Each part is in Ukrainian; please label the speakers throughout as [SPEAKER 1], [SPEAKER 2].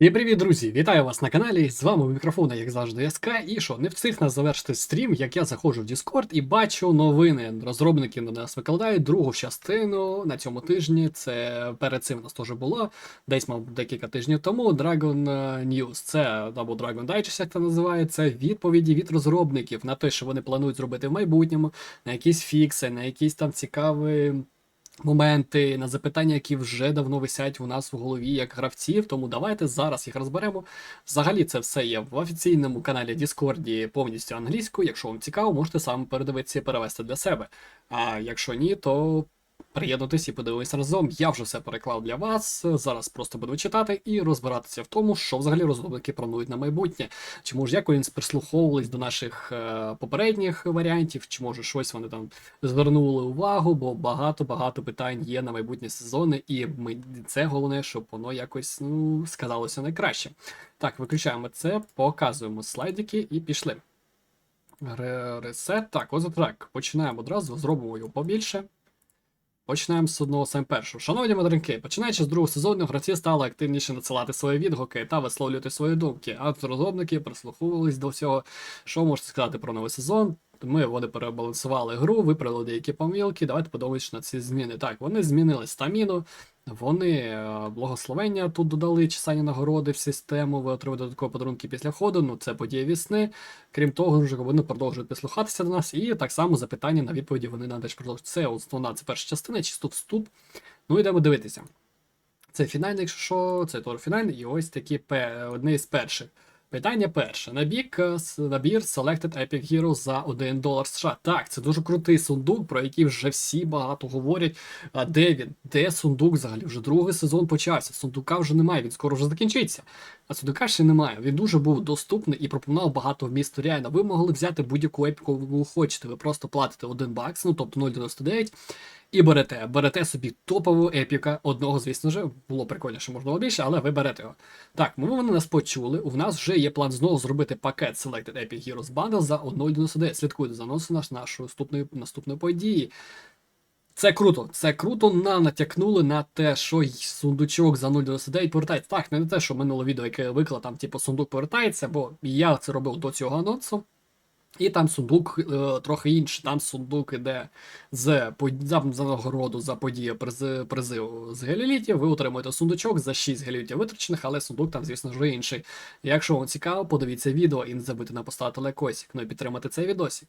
[SPEAKER 1] І привіт, друзі! Вітаю вас на каналі. З вами у мікрофона, як завжди, СК. І що, не встиг нас завершити стрім, як я заходжу в Discord і бачу новини. Розробники на нас викладають другу частину на цьому тижні. Це перед цим у нас теж було. Десь, мабуть, декілька тижнів тому. Dragon е, News. Це або Dragon Digest, як це називається. Відповіді від розробників на те, що вони планують зробити в майбутньому, на якісь фікси, на якісь там цікаві моменти, на запитання, які вже давно висять у нас в голові як гравців. Тому давайте зараз їх розберемо. Взагалі, це все є в офіційному каналі Discord повністю англійською. Якщо вам цікаво, можете сам передивитися і перевести для себе. А якщо ні, то. Приєднуйтесь і подивитися разом. Я вже все переклав для вас. Зараз просто буду читати і розбиратися в тому, що взагалі розробники планують на майбутнє. Чи може якось прислуховувались до наших е, попередніх варіантів, чи може щось вони там звернули увагу, бо багато-багато питань є на майбутні сезони, і ми це головне, щоб воно якось ну сказалося найкраще. Так, виключаємо це, показуємо слайдики і пішли. Ресет. Так, ось так. Починаємо одразу, зробимо його побільше. Починаємо з одного саме першого. Шановні мадринки, починаючи з другого сезону, гравці стали активніше надсилати свої відгуки та висловлювати свої думки. А розробники прислуховувались до всього, що можна сказати про новий сезон. Ми вони перебалансували гру, виправили деякі помилки. Давайте подивимось на ці зміни. Так, вони змінили стаміну, вони е, благословення тут додали чисельні нагороди в систему. Ви отримаєте додаткові подарунки після входу. Ну це подія весни. Крім того, вже вони продовжують прислухатися до нас, і так само запитання на відповіді вони теж продовжують. Це основна, це перша частина, чисто вступ. Ну йдемо дивитися. Це фінальний, якщо що, це тур фінальний, і ось такі одне із перших. Питання перше. Набір, набір Selected Epic Heroes за 1 долар США. Так, це дуже крутий сундук, про який вже всі багато говорять. А де він? Де сундук взагалі? Вже другий сезон почався. Сундука вже немає, він скоро вже закінчиться. А сундука ще немає. Він дуже був доступний і пропонував багато вмісту реально. Ви могли взяти будь-яку епіку, ви хочете. Ви просто платите 1 бакс, ну тобто 0,99. І берете, берете собі топову епіка одного, звісно ж, було прикольно, що можна було більше, але ви берете його. Так, ми вони нас почули. У нас вже є план знову зробити пакет Selected Epic Heroes Bundle за 1.99. Слідкуйте за анонсом наш нашої наступної, наступної події. Це круто, це круто. Нам натякнули на те, що сундучок за 0,99 повертається. Так, не на те, що минуле відео, яке я виклав, там, типу, сундук повертається, бо я це робив до цього анонсу. І там сундук е, трохи інший. Там сундук іде з за, нагороду за подію призи, призиву з гелілітів. Ви отримуєте сундучок за 6 гелілітів витрачених, але сундук там, звісно ж, інший. Якщо вам цікаво, подивіться відео і не забудьте нам поставити лайкосик, ну і підтримати цей відосик.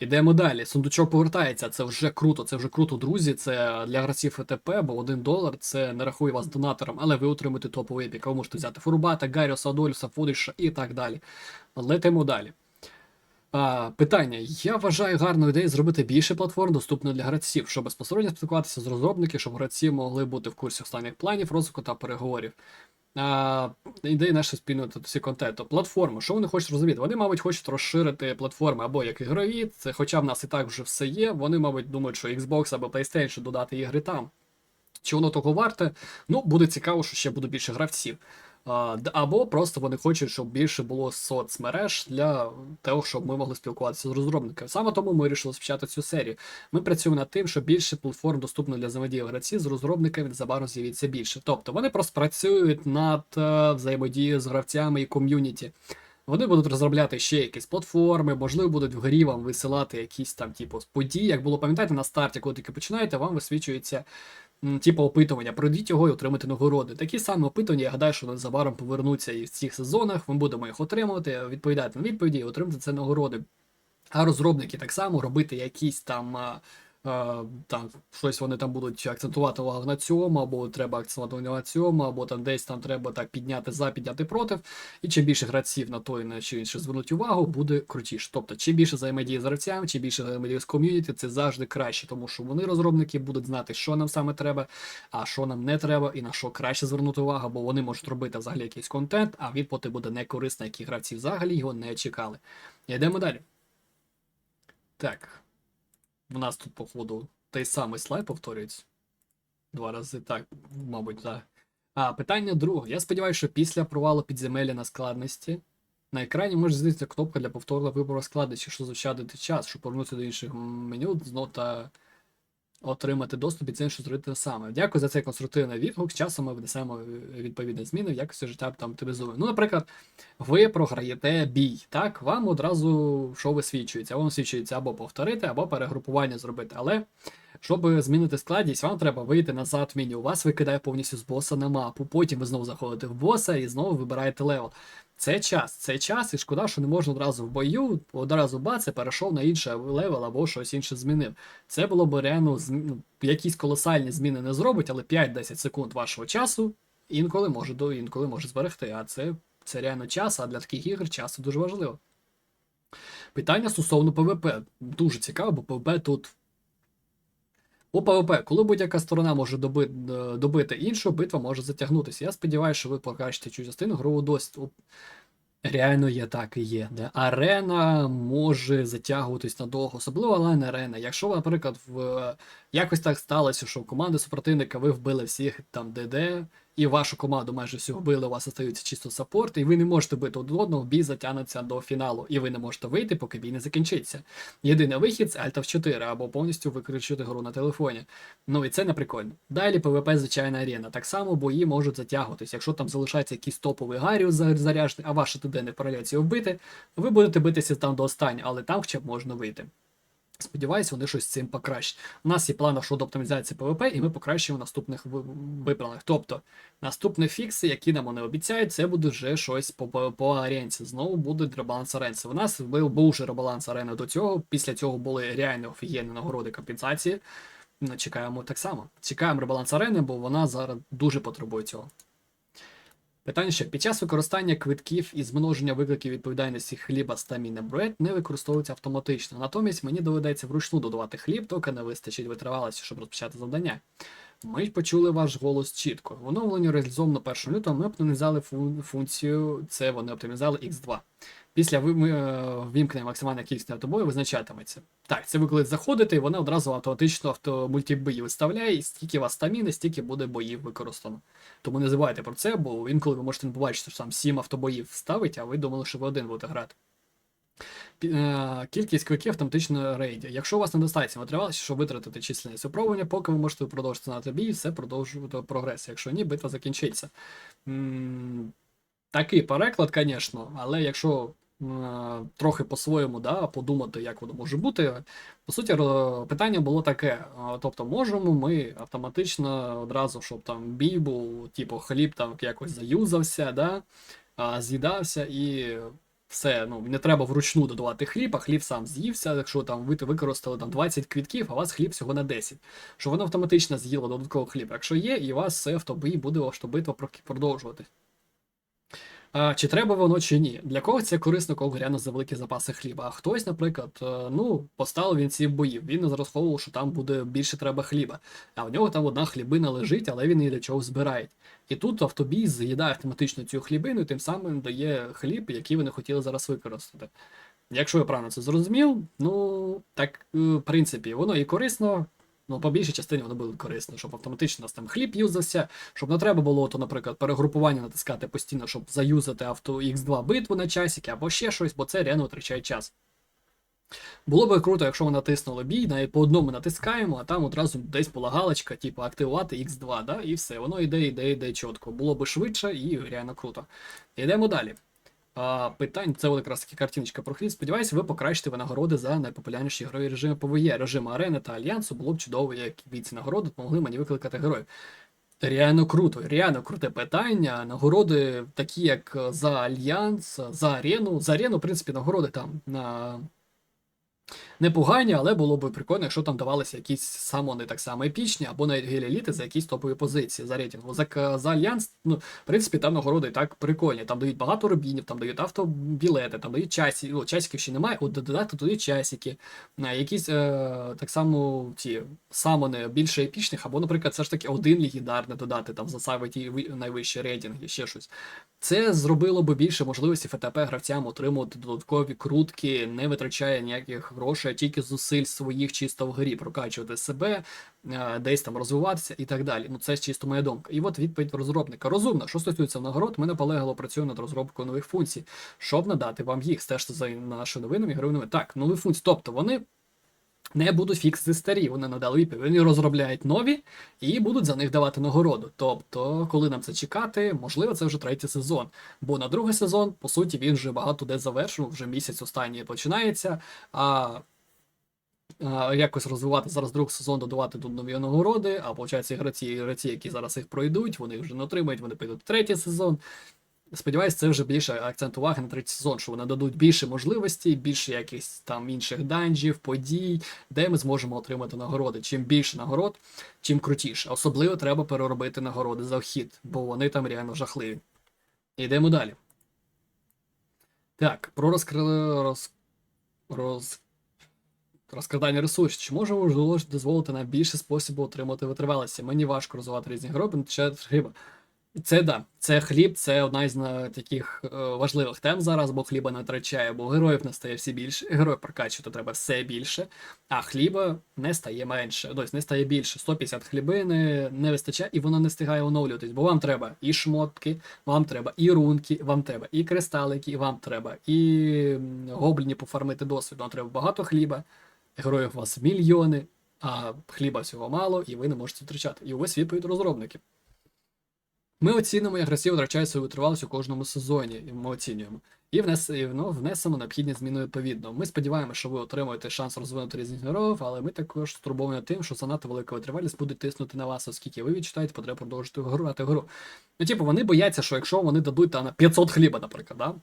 [SPEAKER 1] Ідемо далі. Сундучок повертається. Це вже круто, це вже круто, друзі. Це для гравців ФТП, бо 1 долар це не рахує вас донатором, але ви отримаєте топовий епік. Ви можете взяти Фурбата, Гаріуса, Адолюса, Фудиша і так далі. Летимо далі. А, питання. Я вважаю гарною ідеєю зробити більше платформ доступних для гравців, щоб безпосередньо спілкуватися з розробниками, щоб гравці могли бути в курсі останніх планів, розвитку та переговорів. А, ідеї нашої спільноти всі контенту. Платформи, що вони хочуть розуміти? Вони, мабуть, хочуть розширити платформи або як ігрові, це, хоча в нас і так вже все є. Вони, мабуть, думають, що Xbox або PlayStation додати ігри там. Чи воно того варте? Ну, буде цікаво, що ще буде більше гравців. Або просто вони хочуть, щоб більше було соцмереж для того, щоб ми могли спілкуватися з розробниками. Саме тому ми вирішили розпочати цю серію. Ми працюємо над тим, щоб більше платформ доступно для взаємодії гравців з розробниками незабаром з'явиться більше. Тобто вони просто працюють над е, взаємодією з гравцями і ком'юніті. Вони будуть розробляти ще якісь платформи, можливо, будуть в грі вам висилати якісь там, типу, події. Як було пам'ятаєте, на старті, коли тільки починаєте, вам висвічується типу опитування. Пройдіть його і отримати нагороди. Такі самі опитування, я гадаю, що незабаром повернуться і в цих сезонах. Ми будемо їх отримувати, відповідати на відповіді і отримати це нагороди. А розробники так само робити якісь там. А, Там щось вони там будуть акцентувати увагу на цьому, або треба акцентувати на цьому, або там десь там треба так підняти за, підняти проти. І чим більше гравців на той на чи інше звернуть увагу, буде крутіше. Тобто, чим більше взаємодії з гравцями, чим більше взаємодії з ком'юніті, це завжди краще, тому що вони, розробники, будуть знати, що нам саме треба, а що нам не треба, і на що краще звернути увагу, бо вони можуть робити взагалі якийсь контент, а відповідь буде не корисна, які гравці взагалі його не чекали. Йдемо далі. Так. У нас тут, походу, той самий слайд повторюється. Два рази, так, мабуть, так. А, питання друге. Я сподіваюся, що після провалу підземелля на складності на екрані може з'явитися кнопка для повторного вибору складності, що зачадити час, щоб повернутися до інших меню знову та отримати доступ і це інше зробити саме. Дякую за цей конструктивний відгук. З часом ми внесемо е, відповідні зміни в якості життя там оптимізуємо. Ну, наприклад, ви програєте бій, так? Вам одразу що висвічується? Вам висвічується або повторити, або перегрупування зробити. Але щоб змінити складність, вам треба вийти назад в меню. Вас викидає повністю з боса на мапу. Потім ви знову заходите в боса і знову вибираєте левел. Це час, це час, і шкода, що не можна одразу в бою, одразу бац, перейшов на інший левел або щось інше змінив. Це було б реально ну, якісь колосальні зміни не зробить, але 5-10 секунд вашого часу інколи може до інколи може зберегти. А це, це реально час, а для таких ігор час це дуже важливо. Питання стосовно ПВП. Дуже цікаво, бо ПВП тут. У ПВП, коли будь-яка сторона може доби, е, добити іншу, битва може затягнутися. Я сподіваюся, що ви покажете цю частину грову досить. Реально є так і є. Де арена може затягуватись надовго, особливо онлайн арена. Якщо, наприклад, в якось так сталося, що команди супротивника ви вбили всіх там ДД, і вашу команду майже всю вбили, у вас остаються чисто саппорти, і ви не можете бити один одного, бій затягнеться до фіналу, і ви не можете вийти, поки бій не закінчиться. Єдиний вихід це Alt F4 або повністю виключити гру на телефоні. Ну і це не прикольно. Далі PvP звичайна арена. Так само бої можуть затягуватись. Якщо там залишається якийсь топовий Гаріус за- заряджений, а ваше ТД не вправляється вбити, ви будете битися там до останнього, але там хоча б можна вийти. Сподіваюся, вони щось цим покращать. У нас є плани щодо оптимізації PvP, і ми покращуємо в наступних ви- виправленнях. Тобто, наступні фікси, які нам вони обіцяють, це буде вже щось по, по, аренці. Знову буде ребаланс аренці. У нас був, був вже ребаланс арени до цього. Після цього були реально офігенні нагороди компенсації. Ну, Чекаємо так само. Чекаємо ребаланс арени, бо вона зараз дуже потребує цього. Питання ще. Під час використання квитків і змноження викликів відповідальності хліба стаміна бред не використовується автоматично. Натомість мені доведеться вручну додавати хліб, доки не вистачить витривалості, щоб розпочати завдання. Ми почули ваш голос чітко. В оновленні реалізовано 1 лютого ми оптимізували фун- функцію, це вони оптимізували X2. Після ви- ми, е, максимальна кількість автобою визначатиметься. Так, це ви коли заходите, і вона одразу автоматично авто мультибої виставляє, і стільки у вас стаміни, стільки буде боїв використано. Тому не забувайте про це, бо інколи ви можете не побачити, що там 7 автобоїв ставить, а ви думали, що ви один будете грати. Е, Кількість квиків автоматично рейді. Якщо у вас недостатньо витривалості, щоб витратити численність випробування, поки ви можете продовжити знати бій, все продовжувати прогрес. Якщо ні, битва закінчиться. Такий переклад, звісно, але якщо трохи по-своєму да, подумати, як воно може бути. По суті, питання було таке: тобто, можемо ми автоматично одразу, щоб там бій був, типу, хліб там якось заюзався, да, з'їдався і все, ну не треба вручну додавати хліб, а хліб сам з'ївся, якщо там ви використали там 20 квітків, а у вас хліб всього на 10. Що воно автоматично з'їло додатково хліб. Якщо є, і у вас все автобій буде автобитва битва продовжуватись. А, чи треба воно, чи ні? Для когось це корисно, коли реально за великі запаси хліба. А хтось, наприклад, е, ну, поставив він ці боїв, він не розраховував, що там буде більше треба хліба. А в нього там одна хлібина лежить, але він її для чого збирає. І тут автобій з'їдає автоматично цю хлібину, і тим самим дає хліб, який вони хотіли зараз використати. Якщо я правильно це зрозумів, ну так, е, в принципі, воно і корисно. Ну, по більшій частині воно було корисно, щоб автоматично у нас там хліб юзався, щоб не треба було, то, наприклад, перегрупування натискати постійно, щоб заюзати авто X2 битву на часики або ще щось, бо це реально витрачає час. Було би круто, якщо ми натиснули бій, навіть по одному натискаємо, а там одразу десь була галочка, типу активувати X2, да, і все, воно йде, йде, йде чітко. Було би швидше і реально круто. Йдемо далі. А, питань, це якраз таки картиночка про хліб. Сподіваюся, ви покращите винагороди за найпопулярніші ігрові режими ПВЕ. Режим арени та альянсу було б чудово, як від ці нагороди допомогли мені викликати героїв. Реально круто, реально круте питання. Нагороди, такі як е, за Альянс, за арену. За арену, в принципі, нагороди там на. Непогані, але було б прикольно, якщо там давалися якісь самони так само епічні, або навіть геліеліти за якісь топові позиції за рейтингу. За, за Альянс, ну, в принципі, там нагороди і так прикольні. Там дають багато рубінів, там дають автобілети, там дають часі. Ну, часиків ще немає, от додати туди часики. Якісь е, так само ті самони більше епічних, або, наприклад, все ж таки один легендарний додати там за ті найвищі рейтинги, ще щось. Це зробило би більше можливості ФТП гравцям отримувати додаткові крутки, не витрачає ніяких грошей, тільки зусиль своїх чисто в грі, прокачувати себе, е, десь там розвиватися і так далі. Ну це чисто моя думка. І от відповідь розробника. Розумно, що стосується нагород, ми наполегливо працюємо над розробкою нових функцій, щоб надати вам їх. Стежте за нашими новинами ігровими. Так, нові функції. Тобто вони не будуть фіксити старі. Вони надали відповідь. Вони розробляють нові і будуть за них давати нагороду. Тобто, коли нам це чекати, можливо, це вже третій сезон. Бо на другий сезон, по суті, він вже багато де завершив, вже місяць останній починається. А, якось розвивати зараз другий сезон, додавати тут нові нагороди, а виходить, гравці, гравці, які зараз їх пройдуть, вони вже не отримають, вони підуть в третій сезон. Сподіваюсь, це вже більше акцент уваги на третій сезон, що вони дадуть більше можливостей, більше якихось там інших данжів, подій, де ми зможемо отримати нагороди. Чим більше нагород, чим крутіше. Особливо треба переробити нагороди за вхід, бо вони там реально жахливі. Йдемо далі. Так, про розкр... роз... роз... розкрадання ресурсів. Чи можемо ж дозволити нам більше способів отримати витривалості? Мені важко розвивати різні гроби, ще хліба. Це да, це хліб, це одна із на таких е, важливих тем зараз, бо хліба не втрачає, бо героїв не стає всі більше. Героїв прокачувати треба все більше, а хліба не стає менше. Тобто не стає більше. 150 хлібини не вистачає, і воно не встигає оновлюватись, бо вам треба і шмотки, вам треба і рунки, вам треба і кристалики, вам треба і гобліні пофармити досвід. Вам треба багато хліба, героїв у вас мільйони, а хліба всього мало, і ви не можете втрачати. І ось відповідь розробників. Ми оцінимо, як гравці втрачають свою витривалість у кожному сезоні, і ми оцінюємо. І, внес, і ну, внесемо необхідні зміни відповідно. Ми сподіваємося, що ви отримаєте шанс розвинути різних героїв, але ми також стурбовані тим, що занадто велика витривалість буде тиснути на вас, оскільки ви відчитаєте потребу продовжити грати гру. Ну, типу, вони бояться, що якщо вони дадуть там, на 500 хліба, наприклад, да?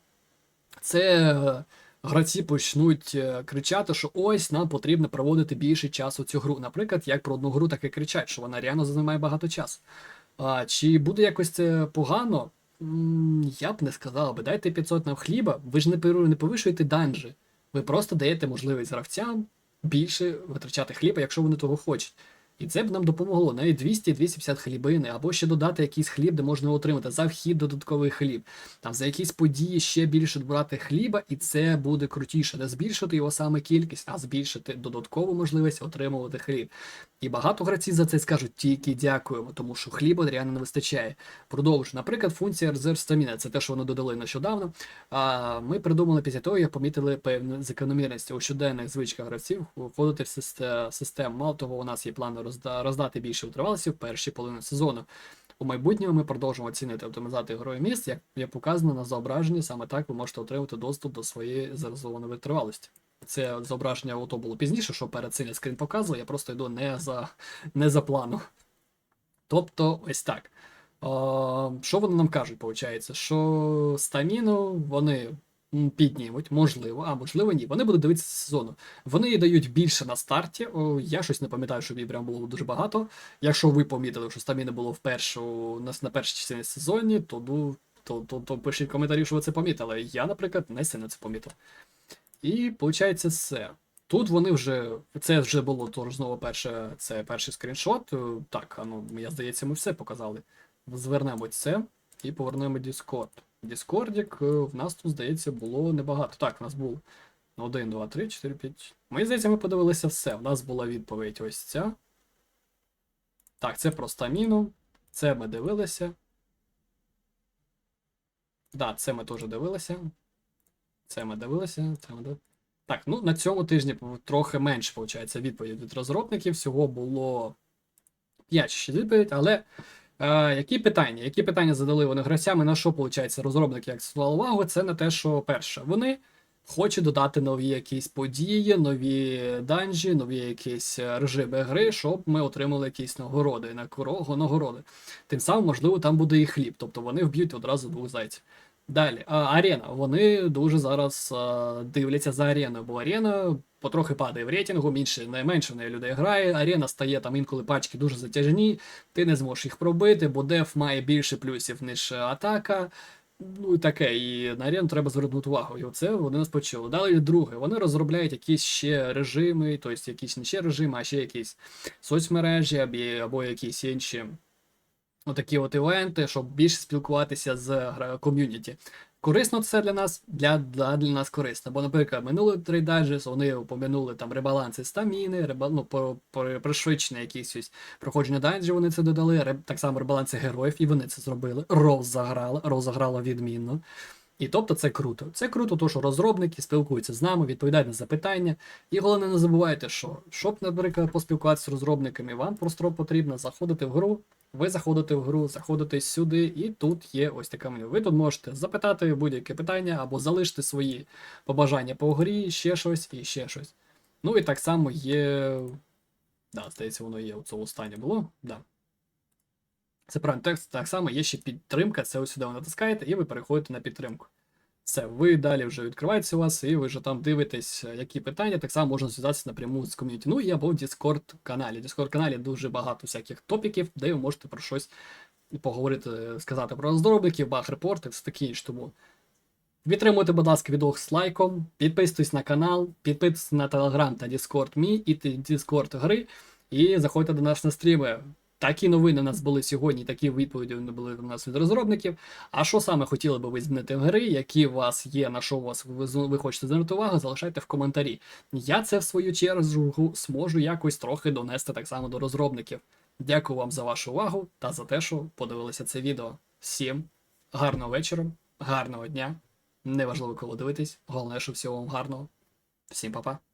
[SPEAKER 1] це гравці почнуть е, кричати, що ось нам потрібно проводити більше часу цю гру. Наприклад, як про одну гру так і кричать, що вона реально займає багато часу. А, Чи буде якось це погано? Я б не сказав би. Дайте 500 нам хліба, ви ж не не повишуєте данжі. Ви просто даєте можливість гравцям більше витрачати хліба, якщо вони того хочуть. І це б нам допомогло. Навіть 200-250 хлібини, або ще додати якийсь хліб, де можна отримати за вхід додатковий хліб. Там за якісь події ще більше брати хліба, і це буде крутіше. Не збільшити його саме кількість, а збільшити додаткову можливість отримувати хліб. І багато гравців за це скажуть тільки дякуємо, тому що хліба реально не вистачає. Продовжу. Наприклад, функція резерв стаміна, це те, що вони додали нещодавно. А ми придумали після того, як помітили певну закономірність у щоденних звичках гравців входити в систему. Мало того, у нас є план роздати більше витривалості в першій половині сезону. У майбутньому ми продовжимо оцінити оптимізати героїв міст, як є показано на зображенні, саме так ви можете отримати доступ до своєї заразованої витривалості. Це зображення ото було пізніше, що перед цим я скрін показував, я просто йду не за, не за планом. Тобто, ось так. О, що вони нам кажуть, виходить? Що стаміну вони піднімуть, можливо, а можливо ні. Вони будуть дивитися сезону. Вони їй дають більше на старті. О, я щось не пам'ятаю, що їй прям було дуже багато. Якщо ви помітили, що стаміни було в першу, на, на першій частині сезоні, то, ну, то, то, то пишіть в коментарі, що ви це помітили. Я, наприклад, не сильно це помітив. І виходить все. Тут вони вже. Це вже було то знову перше, це перший скріншот. Е, Так, а ну, я здається, ми все показали. Звернемо це і повернемо Discord. Діскордік в нас тут, здається, було небагато. Так, в нас було 1, 2, 3, 4, 5. Мені здається, ми подивилися все. У нас була відповідь ось ця. Так, це про стаміну. Це ми дивилися. Да, це ми теж дивилися. Це ми дивилися. Це ми дивилися. Так, ну на цьому тижні трохи менше, виходить, відповідь від розробників. Всього було 5 6 відповідь, але е, які питання? Які питання задали вони гравцям, і на що, виходить, розробники акцентували увагу? Це на те, що перше, вони хочуть додати нові якісь події, нові данжі, нові якісь е, режими гри, щоб ми отримали якісь нагороди, накоро- нагороди. Тим самим, можливо, там буде і хліб, тобто вони вб'ють одразу двох зайців. Далі, а, арена. Вони дуже зараз а, дивляться за ареною, бо арена потрохи падає в рейтингу, менше, не менше в неї людей грає. Арена стає там інколи пачки дуже затяжні, ти не зможеш їх пробити, бо деф має більше плюсів, ніж атака. Ну і таке, і на арену треба звернути увагу. І оце вони нас почули. Далі друге, вони розробляють якісь ще режими, тобто якісь не ще режими, а ще якісь соцмережі або, або якісь інші отакі от івенти, щоб більше спілкуватися з ком'юніті. Корисно це для нас, для, для, для нас корисно. Бо, наприклад, минулий трейдайджес, вони упомянули там ребаланси стаміни, реба, ну, по, по, пришвидшення якісь ось проходження данжів вони це додали, реб, так само ребаланси героїв, і вони це зробили. Роуз заграла, Роуз відмінно. І тобто це круто. Це круто, тому що розробники спілкуються з нами, відповідають на запитання. І головне, не забувайте, що щоб, наприклад, поспілкуватися з розробниками, вам просто потрібно заходити в гру. Ви заходите в гру, заходите сюди, і тут є ось таке меню. Ви тут можете запитати будь-яке питання або залишити свої побажання по грі, ще щось і ще щось. Ну і так само є. Да, здається, воно є у цьому стані було. Да. Це правильно. Так, так само є ще підтримка. Це ось сюди ви натискаєте, і ви переходите на підтримку. Все, ви далі вже відкривається у вас, і ви вже там дивитесь, е, які питання. Так само можна зв'язатися напряму з ком'юніті. Ну і або в Discord каналі. В Discord каналі дуже багато всяких топіків, де ви можете про щось поговорити, сказати про розробників, баг репорти, все таке інше. Тому Підтримуйте, будь ласка, відео з лайком, підписуйтесь на канал, підписуйтесь на Telegram та Discord мій і Discord гри, і заходьте до нас на стріми. Такі новини у нас були сьогодні, такі відповіді не були у нас від розробників. А що саме хотіли би ви змінити в гри, які у вас є, на що у вас ви, ви хочете звернути увагу, залишайте в коментарі. Я це в свою чергу зможу якось трохи донести так само до розробників. Дякую вам за вашу увагу та за те, що подивилися це відео. Всім гарного вечора, гарного дня. Неважливо, коли дивитесь. Головне, що всього вам гарного. Всім па-па.